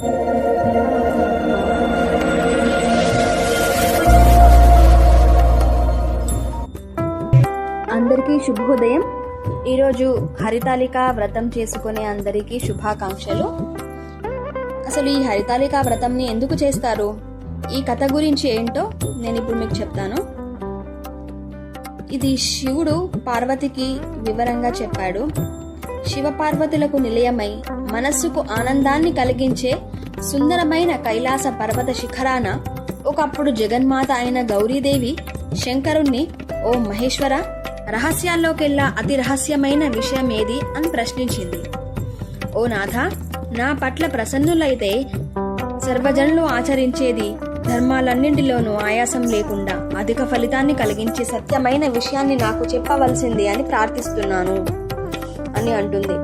అందరికీ శుభోదయం. ఈరోజు హరితాలిక వ్రతం చేసుకునే అందరికీ శుభాకాంక్షలు. అసలు ఈ హరితాలిక వ్రతంని ఎందుకు చేస్తారు? ఈ కథ గురించి ఏంటో నేను ఇప్పుడు మీకు చెప్తాను. ఇది శివుడు పార్వతికి వివరంగా చెప్పాడు. శివపార్వతులకు నిలయమై మనస్సుకు ఆనందాన్ని కలిగించే సుందరమైన కైలాస పర్వత శిఖరాన ఒకప్పుడు జగన్మాత అయిన గౌరీదేవి శంకరుణ్ణి ఓ మహేశ్వర రహస్యాల్లోకెల్లా అతి రహస్యమైన విషయం ఏది అని ప్రశ్నించింది. ఓ నాథ నా పట్ల ప్రసన్నులైతే సర్వజనులు ఆచరించేది ధర్మాలన్నింటిలోనూ ఆయాసం లేకుండా అధిక ఫలితాన్ని కలిగించే సత్యమైన విషయాన్ని నాకు చెప్పవలసింది అని ప్రార్థిస్తున్నాను. అని అంటుంది.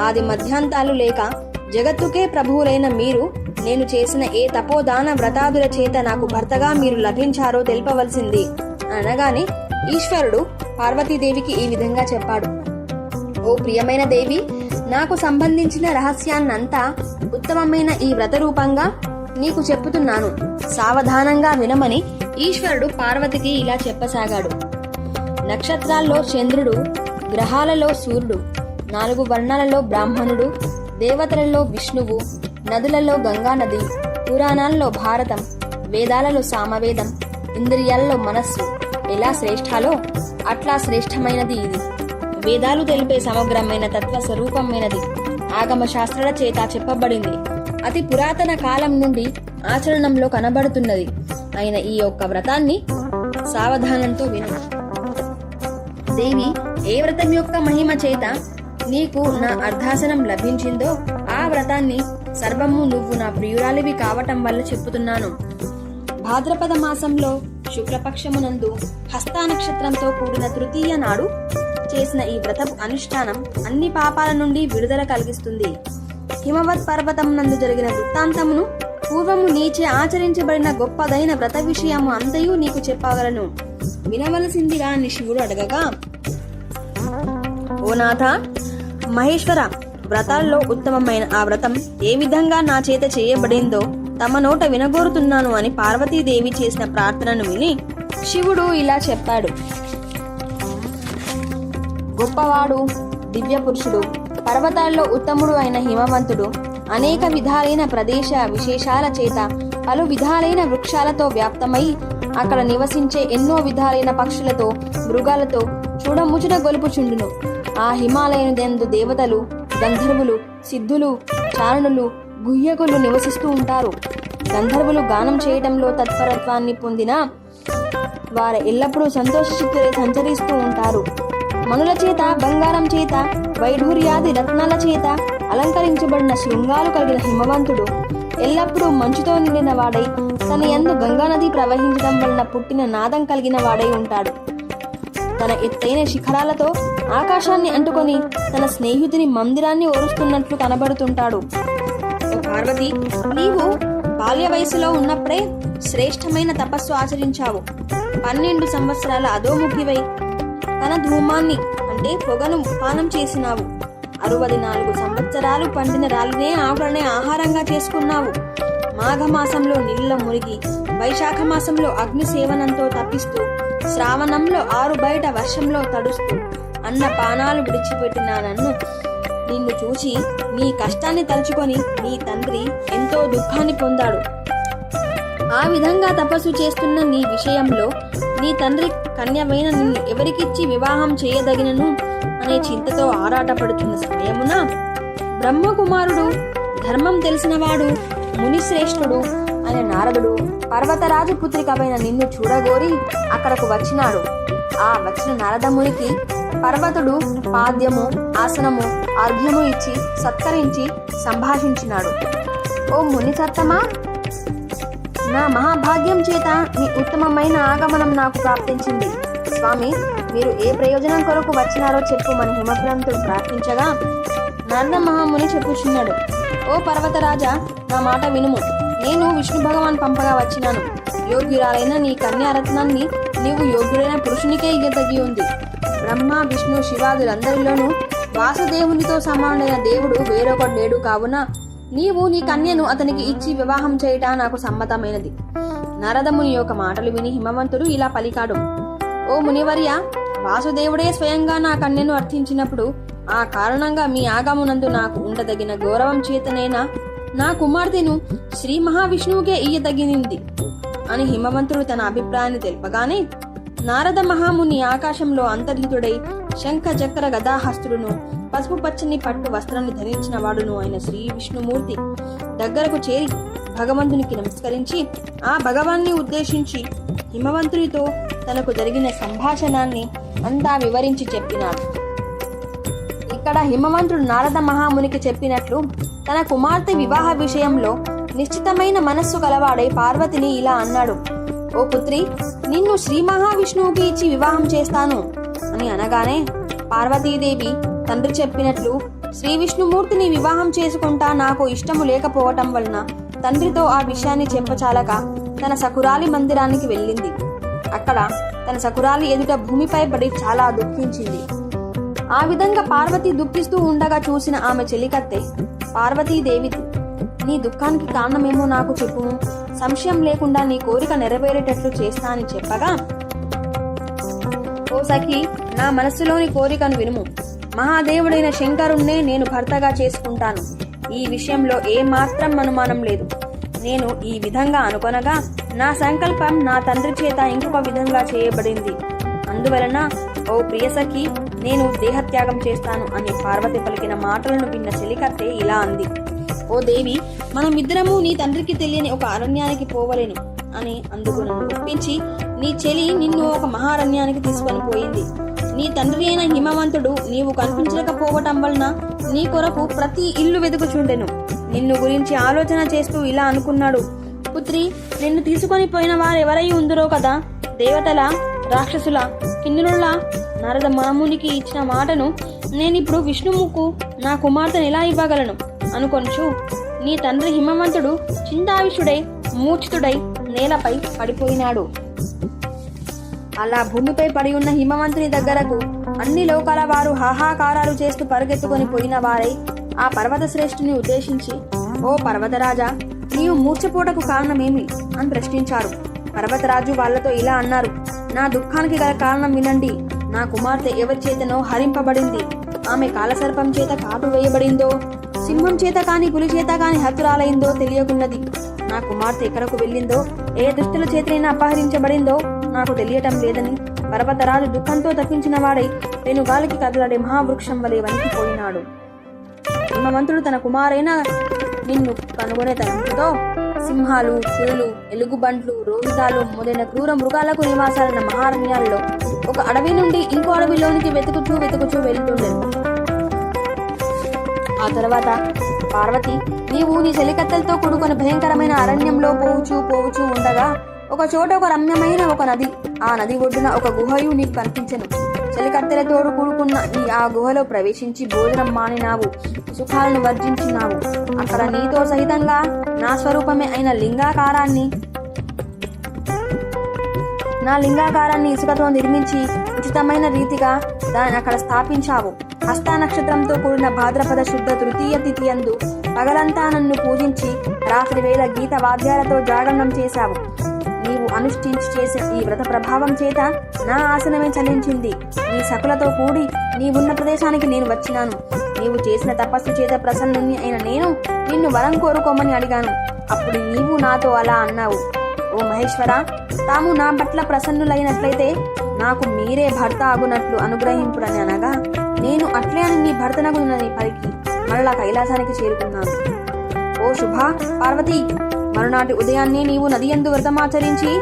ఆది మధ్యాంతాలు లేక జగత్తుకే ప్రభువులైన మీరు నేను చేసిన ఏ తపోదాన వ్రతాదుల చేత నాకు భర్తగా మీరు లభించారో తెలుపవలసింది. అనగానే ఈశ్వరుడు పార్వతీదేవికి ఈ విధంగా చెప్పాడు. ఓ ప్రియమైన దేవి నాకు సంబంధించిన రహస్యాన్నంతా ఉత్తమమైన ఈ వ్రత రూపంగా నీకు చెప్పుతున్నాను. సావధానంగా వినమని ఈశ్వరుడు పార్వతికి ఇలా చెప్పసాగాడు. నక్షత్రాల్లో చంద్రుడు గ్రహాలలో సూర్యుడు నాలుగు వర్ణాలలో బ్రాహ్మణుడు దేవతలలో విష్ణువు నదులలో గంగా నది పురాణాల్లో భారతం వేదాలలో సామవేదం ఇంద్రియాలలో మనస్సు. ఎలా శ్రేష్టాలో అట్లా శ్రేష్టమైనది ఇది. వేదాలు తెలిపే సమగ్రమైన తత్వ స్వరూపమైనది. ఆగమ శాస్త్రాల చేత చెప్పబడింది. అతి పురాతన కాలం నుండి ఆచరణంలో కనబడుతున్నది. అయిన ఈ యొక్క వ్రతాన్ని సావధానంతో విను. దేవి ఏ వ్రతం యొక్క మహిమ చేత నీకు నా అర్ధాసనం లభించిందో ఆ వ్రతాన్ని సర్వము నువ్వు నా ప్రియురాలివి కావటం వల్ల చెప్పుతున్నాను. భాద్రపద మాసంలో శుక్లపక్షమునందు హస్తా నక్షత్రంతో కూడిన తృతీయ నాడు చేసిన ఈ వ్రతపు అనుష్ఠానం అన్ని పాపాల నుండి విడుదల కలిగిస్తుంది. హిమవత్ పర్వతం నందు జరిగిన వృత్తాంతమును పూర్వము నీచే ఆచరించబడిన గొప్పదైన వ్రత విషయము అంతయు నీకు చెప్పగలను. వినవలసిందిగా అని శివుడు అడగగా ఓ నాథ మహేశ్వర వ్రతాల్లో ఉత్తమమైన ఆ వ్రతం ఏ విధంగా నా చేత చేయబడిందో తమ నోట వినగోరుతున్నాను అని పార్వతీదేవి చేసిన ప్రార్థనను విని శివుడు ఇలా చెప్పాడు. గొప్పవాడు దివ్య పురుషుడు పర్వతాల్లో ఉత్తముడు అయిన హిమవంతుడు అనేక విధాలైన ప్రదేశ విశేషాల చేత పలు విధాలైన వృక్షాలతో వ్యాప్తమై అక్కడ నివసించే ఎన్నో విధాలైన పక్షులతో మృగాలతో చూడముచుట గొలుపుచుండును. ఆ హిమాలయనుదెందు దేవతలు గంధర్వులు సిద్ధులు చారణులు గుయ్యకులు నివసిస్తూ ఉంటారు. గంధర్వులు గానం చేయటంలో తత్పరత్వాన్ని పొందిన వారు ఎల్లప్పుడూ సంతోషచిత్తులై సంచరిస్తూ ఉంటారు. మనుల చేత బంగారం చేత వైఢూర్యాది రత్నాల చేత అలంకరించబడిన శృంగాలు కలిగిన హిమవంతుడు ఎల్లప్పుడూ మంచుతో నిండిన వాడై తన ఎందు గంగానది ప్రవహించడం వలన పుట్టిన నాదం కలిగిన వాడై ఉంటాడు. తన ఎత్తైన శిఖరాలతో ఆకాశాన్ని అంటుకొని తన స్నేహితుని మందిరాన్ని ఓరుస్తున్నట్లు కనబడుతుంటాడు. పార్వతి నీవు బాల్య వయసులో ఉన్నప్పుడే శ్రేష్టమైన తపస్సు ఆచరించావు. పన్నెండు సంవత్సరాల అధోముఖివై తన ధూమాన్ని అంటే పొగను పానం చేసినావు. అరవది నాలుగు సంవత్సరాలు పండిన రాలినే ఆకులనే ఆహారంగా చేసుకున్నావు. మాఘమాసంలో నీళ్ళ మురిగి వైశాఖ మాసంలో అగ్ని సేవనంతో తప్పిస్తూ శ్రావణంలో ఆరు బయట వర్షంలో తడుస్తూ అన్న పానాలు విడిచిపెట్టిన నన్ను నిన్ను చూసి నీ కష్టాన్ని తలుచుకొని నీ తండ్రి ఎంతో దుఃఖాన్ని పొందాడు. ఆ విధంగా తపస్సు చేస్తున్న నీ విషయంలో నీ తండ్రి కన్యమైన నిన్ను ఎవరికిచ్చి వివాహం చేయదగినను అనే చింతతో ఆరాటపడుతున్న సమయమున బ్రహ్మకుమారుడు ధర్మం తెలిసినవాడు మునిశ్రేష్ఠుడు అనే నారదుడు పర్వతరాజు పుత్రికమైన నిన్ను చూడగోరి అక్కడకు వచ్చినాడు. ఆ వచ్చిన నారదమునికి పర్వతుడు పాద్యము ఆసనము అర్ఘ్యము ఇచ్చి సత్కరించి సంభాషించినాడు. ఓ ముని సత్తమా నా మహాభాగ్యం చేత మీ ఉత్తమమైన ఆగమనం నాకు ప్రాప్తించింది. స్వామి మీరు ఏ ప్రయోజనం కొరకు వచ్చినారో చెప్పు మన హిమగ్రంథుడు ప్రార్థించగా నారద మహాముని చెప్పుచున్నాడు. ఓ పర్వతరాజా నా మాట వినుము. నేను విష్ణు భగవాన్ పంపగా వచ్చినాను. యోగ్యురాలైన నీ కన్యారత్నాన్ని నీవు యోగ్యుడైన పురుషునికే ఇయ్యదగి ఉంది బ్రహ్మ విష్ణు శివాదులందరిలోనూ వాసుదేవునితో సమానుడైన దేవుడు వేరొకడు లేడు కావున నీవు నీ కన్యను అతనికి ఇచ్చి వివాహం చేయట నాకు సమ్మతమైనది. నారదముని యొక్క మాటలు విని హిమవంతుడు ఇలా పలికాడు. ఓ మునివర్య వాసుదేవుడే స్వయంగా నా కన్యను అర్థించినప్పుడు ఆ కారణంగా మీ ఆగమునందు నాకు ఉండదగిన గౌరవం చేతనేనా నా కుమార్తెను శ్రీ మహావిష్ణువుకే ఇయ్యదగినింది అని హిమవంతుడు తన అభిప్రాయాన్ని తెలుపగానే నారద మహాముని ఆకాశంలో అంతర్హితుడై శంఖ చక్ర గదాహస్తుడును పసుపు పచ్చని పట్టు వస్త్రాన్ని ధరించిన వాడును అయిన శ్రీ విష్ణుమూర్తి. దగ్గరకు చేరి భగవంతునికి నమస్కరించి ఆ భగవాన్ని ఉద్దేశించి హిమవంతునితో తనకు జరిగిన సంభాషణాన్ని అంతా వివరించి చెప్పినాడు. ఇక్కడ హిమవంతుడు నారద మహామునికి చెప్పినట్లు తన కుమార్తె వివాహ విషయంలో నిశ్చితమైన మనస్సు గలవాడై పార్వతిని ఇలా అన్నాడు. ఓ పుత్రి నిన్ను శ్రీ మహావిష్ణువుకి ఇచ్చి వివాహం చేస్తాను అని అనగానే పార్వతీదేవి తండ్రి చెప్పినట్లు శ్రీ విష్ణుమూర్తిని వివాహం చేసుకుంటా నాకు ఇష్టము లేకపోవటం వలన తండ్రితో ఆ విషయాన్ని చెప్పచాలక తన సకురాలి మందిరానికి వెళ్ళింది. అక్కడ తన సకురాలి ఎదుట భూమిపై పడి చాలా దుఃఖించింది. ఆ విధంగా పార్వతి దుఃఖిస్తూ ఉండగా చూసిన ఆమె చెలికత్తె పార్వతీదేవి నీ దుఃఖానికి కారణమేమో నాకు చెప్పు. సంశయం లేకుండా నీ కోరిక నెరవేరేటట్లు చేస్తా అని చెప్పగా ఓ సఖి నా మనస్సులోని కోరికను వినుము. మహాదేవుడైన శంకరుణ్ణే నేను భర్తగా చేసుకుంటాను. ఈ విషయంలో ఏమాత్రం అనుమానం లేదు. నేను ఈ విధంగా అనుకొనగా నా సంకల్పం నా తండ్రి చేత ఇంకొక విధంగా చేయబడింది. అందువలన ఓ ప్రియసఖి నేను దేహత్యాగం చేస్తాను అని పార్వతి పలికిన మాటలను విన్న చెలికత్తె ఇలా అంది. ఓ దేవి మనమిద్దరము నీ తండ్రికి తెలియని ఒక అరణ్యానికి పోవలేను అని అందుకు నన్ను ఒప్పించి నీ చెలి నిన్ను ఒక మహారణ్యానికి తీసుకొని పోయింది. నీ తండ్రి అయిన హిమవంతుడు నీవు కనిపించకపోవటం వలన నీ కొరకు ప్రతి ఇల్లు వెతుకుచుండెను. నిన్ను గురించి ఆలోచన చేస్తూ ఇలా అనుకున్నాడు. పుత్రి నిన్ను తీసుకొని పోయిన వారెవరై ఉందరో కదా? దేవతల రాక్షసుల కిన్నుల నారద మామునికి ఇచ్చిన మాటను నేనిప్పుడు విష్ణుముకు నా కుమార్తెను ఎలా ఇవ్వగలను? అనుకొనుచు నీ తండ్రి హిమవంతుడు చింతావిషుడై మూర్ఛితుడై నేలపై పడిపోయినాడు. అలా భూమిపై పడి ఉన్న హిమవంతుని దగ్గరకు అన్ని లోకాల వారు హాహాకారాలు చేస్తూ పరుగెత్తుకొని పోయిన వారై ఆ పర్వత శ్రేష్ఠుని ఉద్దేశించి ఓ పర్వతరాజా నీవు మూర్ఛపోటకు కారణమేమి? అని ప్రశ్నించారు. పర్వతరాజు వాళ్ళతో ఇలా అన్నారు నా దుఃఖానికి గల కారణం వినండి. నా కుమార్తె ఎవరి చేతనో హరింపబడింది. ఆమె కాలసర్పం చేత కాటు వేయబడిందో? సింహం చేత కాని పులి చేత కాని హతురాలైందో తెలియకున్నది. నా కుమార్తె ఎక్కడకు వెళ్ళిందో ఏ దుష్టుల చేతనైనా అపహరించబడిందో నాకు తెలియటం లేదని పర్వతరాజు దుఃఖంతో తప్పించిన వాడై పెనుగాలికి కదలడే మహావృక్షం వలె వణికిపోయినాడు. హిమవంతుడు తన కుమారైన నిన్ను కనుగొనే తరంతో సింహాలు పులులు ఎలుగుబంట్లు రోహితాలు మొదలైన క్రూర మృగాలకు నివాసాలైన మహారణ్యాల్లో ఒక అడవి నుండి ఇంకో అడవిలోనికి వెతుకుచూ వెతుకుచూ వెళ్తుండేది ఆ తర్వాత పార్వతి నీవు నీ చెలికత్తెలతో కూడుకొని భయంకరమైన అరణ్యంలో పోవుచు పోవుచు ఉండగా ఒక చోట ఒక రమ్యమైన ఒక నది ఆ నది ఒడ్డున ఒక గుహయు నీకు కనిపించను. చలికత్తెలతోడు కూడుకున్న నీ ఆ గుహలో ప్రవేశించి భోజనం మానినావు సుఖాలను వర్జించినావు. అక్కడ నీతో సహితంగా నా స్వరూపమే అయిన లింగాకారాన్ని నా లింగాకారాన్ని ఇసుకతో నిర్మించి ఉచితమైన రీతిగా దాన్ని అక్కడ స్థాపించావు. హస్త నక్షత్రంతో కూడిన భాద్రపద శుద్ధ తృతీయ తిథి అందు పగలంతా నన్ను పూజించి రాత్రి వేళ గీత వాద్యాలతో జాగరణం చేశావు. నీవు అనుష్ఠించి చేసిన ఈ వ్రత ప్రభావం చేత నా ఆసనమే చలించింది నీ సకులతో కూడి నీవున్న ప్రదేశానికి నేను వచ్చినాను. నీవు చేసిన తపస్సు చేత ప్రసన్నుని అయిన నేను నిన్ను వరం కోరుకోమని అడిగాను. అప్పుడు నీవు నాతో అలా అన్నావు. ఓ మహేశ్వర తాము నా పట్ల ప్రసన్నులైనట్లయితే నాకు మీరే భర్త అగునట్లు అనుగ్రహింపుడని అనగా నేను అట్లే అని నీ భర్తనగునని పలికి మరలా కైలాసానికి చేరుకున్నాను. ఓ శుభ పార్వతి మరునాటి ఉదయాన్నే నీవు నది ఎందు వ్రతమాచరించి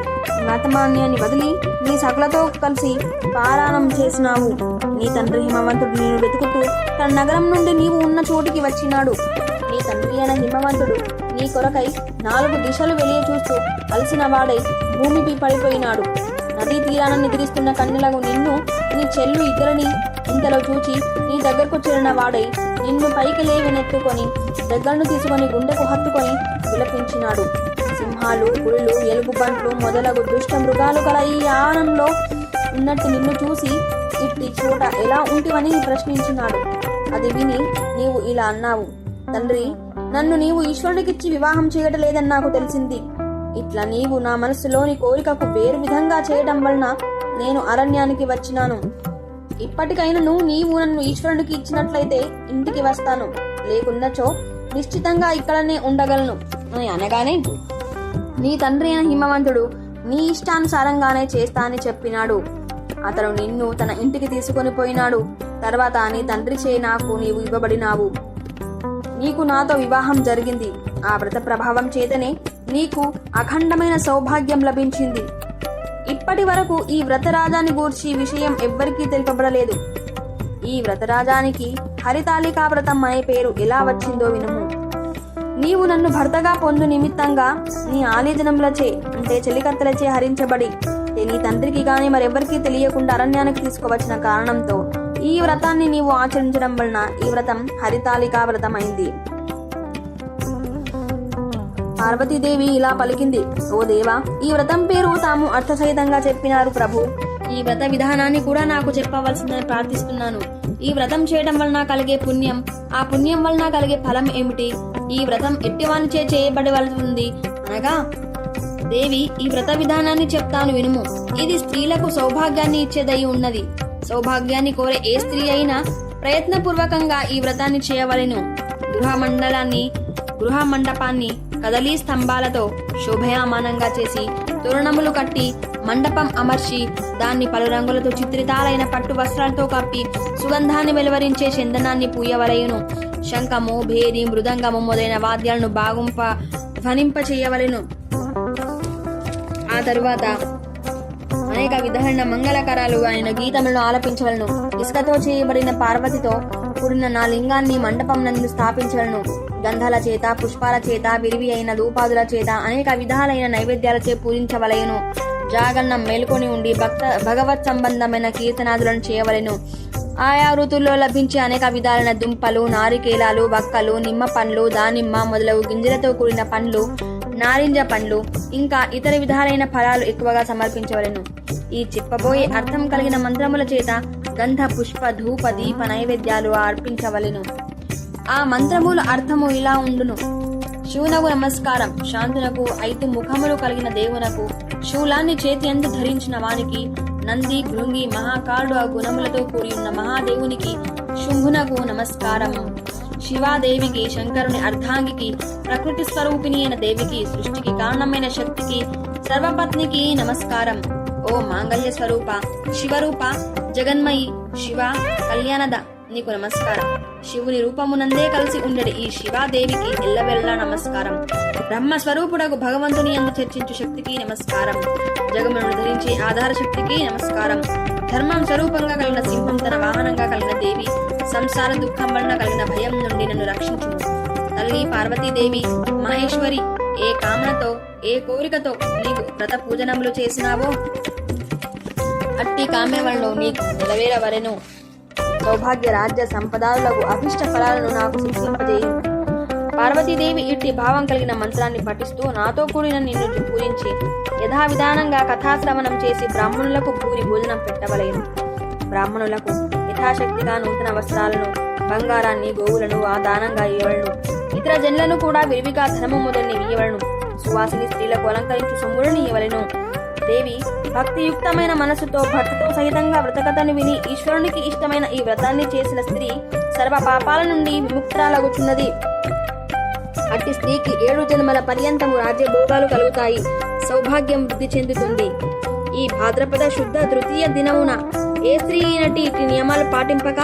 వ్రతమాన్యాన్ని వదిలి నీ సకులతో కలిసి పారాణం చేసినావు. నీ తండ్రి హిమవంతుడు నేను వెతుకుతూ తన నగరం నుండి నీవు ఉన్న చోటికి వచ్చినాడు. నీ తండ్రి అయిన హిమవంతుడు నీ కొరకై నాలుగు దిశలు వెళ్ళి చూస్తూ అలసిన వాడై భూమిపై పడిపోయినాడు. నదీ తీరాన నిద్రిస్తున్న కన్నులకు నిన్ను నీ చెల్లు ఇద్దరిని ఇంతలో చూచి నీ దగ్గరకు చేరిన వాడై నిన్ను పైకి లేవనెత్తుకొని దగ్గరను తీసుకొని గుండెకు హత్తుకొని విలపించినాడు. సింహాలు పులులు ఎలుగుబంట్లు మొదలగు దుష్ట మృగాలు గల ఈ ఆనంలో ఉన్నట్టు నిన్ను చూసి ఇట్టి చోట ఎలా ఉంటివని ప్రశ్నించినాడు. అది విని నీవు ఇలా అన్నావు. తండ్రి నన్ను నీవు ఈశ్వరునికిచ్చి వివాహం చేయడం లేదని నాకు తెలిసింది. ఇట్లా నీవు నా మనసులోని కోరికకు వేరు విధంగా చేయడం వలన నేను అరణ్యానికి వచ్చినాను. ఇప్పటికైనను నీవు నన్ను ఈశ్వరునికి ఇచ్చినట్లయితే ఇంటికి వస్తాను. లేకున్నచో నిశ్చితంగా ఇక్కడనే ఉండగలను అని అనగానే నీ తండ్రి అయిన హిమవంతుడు నీ ఇష్టానుసారంగానే చేస్తా అని చెప్పినాడు. అతను నిన్ను తన ఇంటికి తీసుకొని పోయినాడు. తర్వాత నీ తండ్రి చేయి నాకు నీవు ఇవ్వబడినావు. నీకు నాతో వివాహం జరిగింది. ఆ వ్రత ప్రభావం చేతనే నీకు అఖండమైన సౌభాగ్యం లభించింది. ఇప్పటి వరకు ఈ వ్రతరాజాని గూర్చి విషయం ఎవ్వరికీ తెలుపబడలేదు. ఈ వ్రతరాజానికి హరితాళికా వ్రతం అనే పేరు ఎలా వచ్చిందో వినుము. నీవు నన్ను భర్తగా పొందు నిమిత్తంగా నీ ఆలిజనములచే అంటే చెలికత్తలచే హరించబడి నీ తండ్రికి గాని మరెవ్వరికీ తెలియకుండా అరణ్యానికి తీసుకువచ్చిన కారణంతో ఈ వ్రతాన్ని నీవు ఆచరించడం వలన ఈ వ్రతం హరితాళికా వ్రతం అయింది పార్వతీదేవి ఇలా పలికింది ఓ దేవా ఈ వ్రతం పేరు తాము అర్థసహితంగా చెప్పినారు ప్రభు. ఈ వ్రత విధానాన్ని కూడా నాకు చెప్పవలసిందని ప్రార్థిస్తున్నాను. ఈ వ్రతం చేయడం వలన కలిగే పుణ్యం ఆ పుణ్యం వలన కలిగే ఫలం ఏమిటి? ఈ వ్రతం ఎట్టివానిచే చేయబడవలసింది అనగా దేవి ఈ వ్రత విధానాన్ని చెప్తాను వినుము. ఇది స్త్రీలకు సౌభాగ్యాన్ని ఇచ్చేదై ఉన్నది. సౌభాగ్యాన్ని కోరే ఏ స్త్రీ అయినా ప్రయత్నపూర్వకంగా ఈ వ్రతాన్ని చేయవలెను. గృహ మండలాన్ని గృహ మండపాన్ని కదలీ స్తంభాలతో శోభయామానంగా చేసి తోరణములు కట్టి మండపం అమర్చి దాన్ని పలు రంగులతో చిత్రితాలైన పట్టు వస్త్రాలతో కప్పి సుగంధాన్ని వెలువరించే చందనాన్ని పూయవలయును శంఖము భేరి మృదంగము మొదలైన వాద్యాలను బాగుంప ధ్వనింప చేయవలెను. ఆ తరువాత అనేక విధమైన మంగళకరాలు ఆయన గీతములను ఆలపించవలను. ఇసుకతో చేయబడిన పార్వతితో కూడిన నా లింగాన్ని మండపం నందు స్థాపించవలను. గంధాల చేత పుష్పాల చేత విరివి అయిన ధూపాదుల చేత అనేక విధాలైన నైవేద్యాలచే పూజించవలయను జాగన్నం మేల్కొని ఉండి భక్త భగవత్ సంబంధమైన కీర్తనాదులను చేయవలెను. ఆయా ఋతుల్లో లభించే అనేక విధాలైన దుంపలు నారికేలాలు వక్కలు నిమ్మ పండ్లు దానిమ్మ మొదలగు గింజలతో కూడిన పండ్లు నారింజ పండ్లు ఇంకా ఇతర విధాలైన ఫలాలు ఎక్కువగా సమర్పించవలెను. ఈ చెప్పబోయే అర్థం కలిగిన మంత్రముల చేత గంధ పుష్ప ధూప దీప నైవేద్యాలు అర్పించవలెను. ఆ మంత్రముల అర్థము ఇలా ఉండును. శివునకు నమస్కారం. శాంతునకు ఐదు ముఖములు కలిగిన దేవునకు శూలాన్ని చేతి ఎందు ధరించిన వానికి నంది భృంగి మహాకారుడు ఆ గుణములతో కూడి ఉన్న మహాదేవునికి శుంభునకు నమస్కారం శివాదేవికి శంకరుని అర్ధాంగికి ప్రకృతి స్వరూపిణి అయిన దేవికి సృష్టికి కారణమైన శక్తికి సర్వపత్నికి నమస్కారం. ఓ మాంగళ్య స్వరూప శివరూప జగన్మయి శివ కళ్యాణద నీకు నమస్కారం. శివుని రూపమునందే కలిసి ఉండడి ఈ శివాదేవికి ఎల్లవెల్లా నమస్కారం. బ్రహ్మ స్వరూపుడకు భగవంతుని ఎందు చర్చించు శక్తికి నమస్కారం. జగమును ధరించే ఆధార శక్తికి నమస్కారం. ధర్మం స్వరూపంగా కలిగిన సింహం తన వాహనంగా కలిగిన దేవి సంసార దుఃఖం వలన కలిగిన భయం నుండి నన్ను రక్షించు తల్లి పార్వతీదేవి మహేశ్వరి ఏ కామనతో ఏ కోరికతో నీకు వ్రత పూజనములు చేసినావో? అట్టి కామ్యవలను నీకు నెరవేరవరెను సౌభాగ్య రాజ్య సంపదాలకు అభిష్ట ఫలాలను నాకు సిద్ధింపజేయు పార్వతీదేవి ఇట్టి భావం కలిగిన మంత్రాన్ని పఠిస్తూ నాతో కూడిన నిన్ను పూజించి యథావిధానంగా కథాశ్రవణం చేసి బ్రాహ్మణులకు పూరి భోజనం పెట్టవలేను. బ్రాహ్మణులకు యథాశక్తిగా నూతన వస్త్రాలను బంగారాన్ని గోవులను ఆ దానంగా ఇవ్వలను ఇతర జనులను కూడా విరివిగా ధనము మొదలని ఇవ్వలను సువాసిని స్త్రీలకు అలంకరించు సొమ్ములను ఇవ్వలను దేవి భక్తియుక్తమైన మనసుతో భర్తతో సహితంగా వ్రతకథను విని ఈశ్వరునికి ఇష్టమైన ఈ వ్రతాన్ని చేసిన స్త్రీ సర్వ పాపాల నుండి విముక్తురాలగుచున్నది. అట్టి స్త్రీకి ఏడు జన్మల పర్యంతము రాజ్యభోగాలు కలుగుతాయి. సౌభాగ్యం వృద్ధి చెందుతుంది. ఈ భాద్రపద శుద్ధ తృతీయ దినమున ఏ స్త్రీ అయినట్టి ఇటు నియమాలు పాటింపక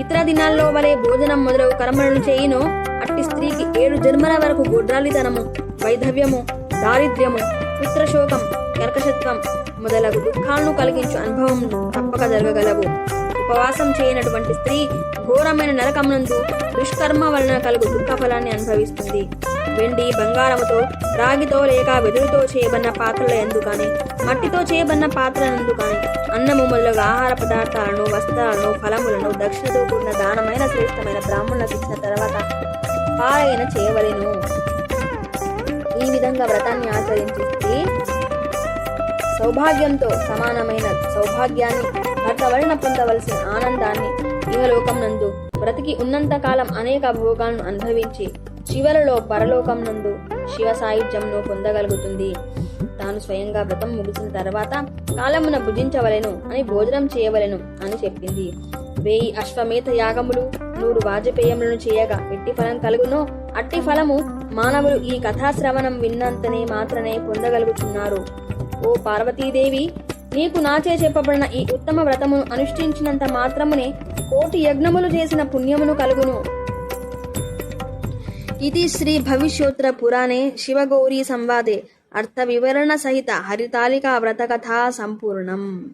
ఇతర దినాల్లో వలె భోజనం మొదలగు కర్మలను చేయునో అట్టి స్త్రీకి ఏడు జన్మల వరకు గుడ్రాలితనము వైధవ్యము దారిద్ర్యము పుత్రశోకం కర్కశత్వం మొదలగు దుఃఖాలను కలిగించు అనుభవం తప్పక జరగగలవు. ఉపవాసం చేయనటువంటి స్త్రీ ఘోరమైన నరకమునందు దుష్కర్మ వలన కలుగు దుఃఖఫలాన్ని అనుభవిస్తుంది. వెండి బంగారముతో రాగితో లేక వెదురుతో చేయబడిన పాత్రల ఎందు కానీ మట్టితో చేయబడిన పాత్రల నందు కానీ అన్నము మొదలగు ఆహార పదార్థాలను వస్త్రాలను ఫలములను దక్షిణతో కూడిన దానమైన శ్రేష్టమైన బ్రాహ్మణులకు ఇచ్చిన తర్వాత పారాయణ చేయవలను. ఈ విధంగా వ్రతాన్ని ఆచరించి సౌభాగ్యంతో సమానమైన సౌభాగ్యాన్ని పొందవలసిన ఆనందాన్ని ఇహలోకమునందు బ్రతికి ఉన్నంత కాలం అనేక భోగాలను అనుభవించి చివరలో పరలోకం నందు శివ సాయుధ్యంను పొందగలుగుతుంది. తాను స్వయంగా వ్రతం ముగిసిన తర్వాత కాలమున భుజించవలెను అని భోజనం చేయవలెను అని చెప్పింది. వేయి అశ్వమేధ యాగములు నూరు వాజపేయములను చేయగా ఎట్టి ఫలం కలుగునో అట్టి ఫలము మానవులు ఈ కథాశ్రవణం విన్నంతనే మాత్రమే పొందగలుగుతున్నారు ఓ పార్వతీదేవి నీకు నాచే చెప్పబడిన ఈ ఉత్తమ వ్రతమును అనుష్ఠించినంత మాత్రమునే కోటి యజ్ఞములు చేసిన పుణ్యమును కలుగును. ఇది శ్రీ భవిష్యోత్తర పురాణే శివగౌరీ సంవాదే. అర్థ వివరణ సహిత హరితాళికా వ్రతకథా సంపూర్ణం.